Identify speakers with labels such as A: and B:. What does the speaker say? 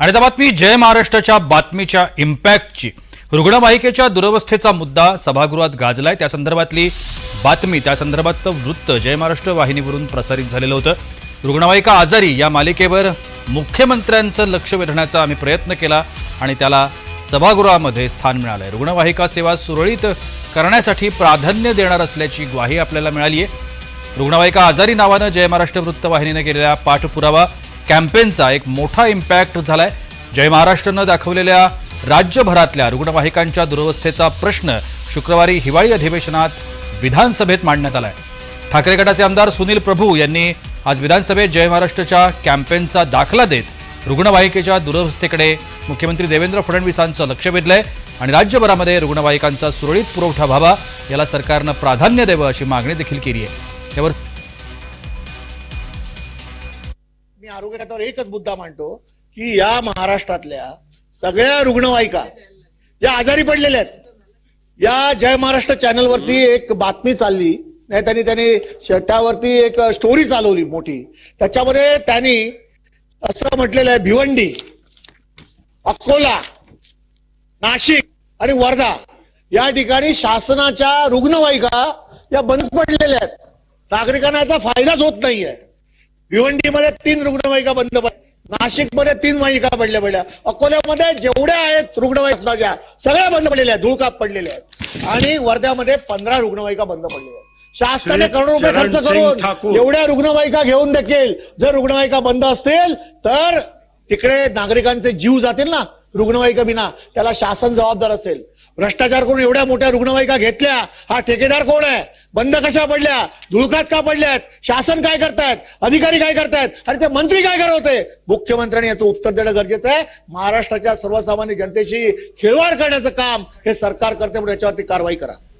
A: आणि त्या बातमी जय महाराष्ट्राच्या बातमीच्या इम्पॅक्टची रुग्णवाहिकेच्या दुरवस्थेचा मुद्दा सभागृहात गाजलाय. त्या संदर्भातली बातमी त्या संदर्भातलं वृत्त जय महाराष्ट्र वाहिनीवरून प्रसारित झालेलं होतं. रुग्णवाहिका आजारी या मालिकेवर मुख्यमंत्र्यांचं लक्ष वेधण्याचा आम्ही प्रयत्न केला आणि त्याला सभागृहामध्ये स्थान मिळालंय. रुग्णवाहिका सेवा सुरळीत करण्यासाठी प्राधान्य देणार असल्याची ग्वाही आपल्याला मिळाली आहे रुग्णवाहिका आजारी नावानं जय महाराष्ट्र वृत्तवाहिनीनं केलेल्या पाठपुरावा कॅम्पेनचा एक मोठा इम्पॅक्ट झालाय. जय महाराष्ट्रनं दाखवलेल्या राज्यभरातल्या रुग्णवाहिकांच्या दुरवस्थेचा प्रश्न शुक्रवारी हिवाळी अधिवेशनात विधानसभेत मांडण्यात आलाय. ठाकरे गटाचे आमदार सुनील प्रभू यांनी आज विधानसभेत जय महाराष्ट्रच्या कॅम्पेनचा दाखला देत रुग्णवाहिकेच्या दुरवस्थेकडे मुख्यमंत्री देवेंद्र फडणवीसांचं लक्ष वेधलंय आणि राज्यभरामध्ये रुग्णवाहिकांचा सुरळीत पुरवठा व्हावा याला सरकारनं प्राधान्य द्यावं अशी मागणी देखील केली आहे त्यावर
B: मी आरोग्य खात्यावर एकच मुद्दा मांडतो की या महाराष्ट्रातल्या सगळ्या रुग्णवाहिका या आजारी पडलेल्या आहेत. या जय महाराष्ट्र चॅनलवरती एक बातमी चालली नाही त्यांनी त्यांनी त्यावरती एक स्टोरी चालवली मोठी. त्याच्यामध्ये त्यांनी असं म्हटलेलं आहे भिवंडी अकोला नाशिक आणि वर्धा या ठिकाणी शासनाच्या रुग्णवाहिका या बंद पडलेल्या आहेत. नागरिकांना याचा फायदाच होत नाहीये. भिवंडीमध्ये तीन रुग्णवाहिका बंद पड नाशिकमध्ये तीन वाहिका पडल्या पडल्या. अकोल्यामध्ये जेवढ्या आहेत रुग्णवाहिका सगळ्या बंद पडलेल्या आहेत धुळकाप पडलेल्या आहेत. आणि वर्ध्यामध्ये पंधरा रुग्णवाहिका बंद पडलेल्या आहेत. शासनाने करोडो रुपये खर्च करून. एवढ्या रुग्णवाहिका घेऊन देखील जर रुग्णवाहिका बंद असतील तर तिकडे नागरिकांचे जीव जातील ना? रुग्णवाहिका बिना. त्याला शासन जबाबदार असेल. भ्रष्टाचार करून एवढ्या मोठ्या रुग्णवाहिका घेतल्या हा ठेकेदार कोण आहे? बंद कशा पडल्या? धुळकात का पडल्यात? शासन काय करतायत? अधिकारी काय करतायत? आणि ते मंत्री काय करत मुख्यमंत्र्यांनी याचं उत्तर देणं गरजेचं आहे. महाराष्ट्राच्या सर्वसामान्य जनतेशी खेळवाड करण्याचं काम हे सरकार करते म्हणून याच्यावरती कारवाई करा.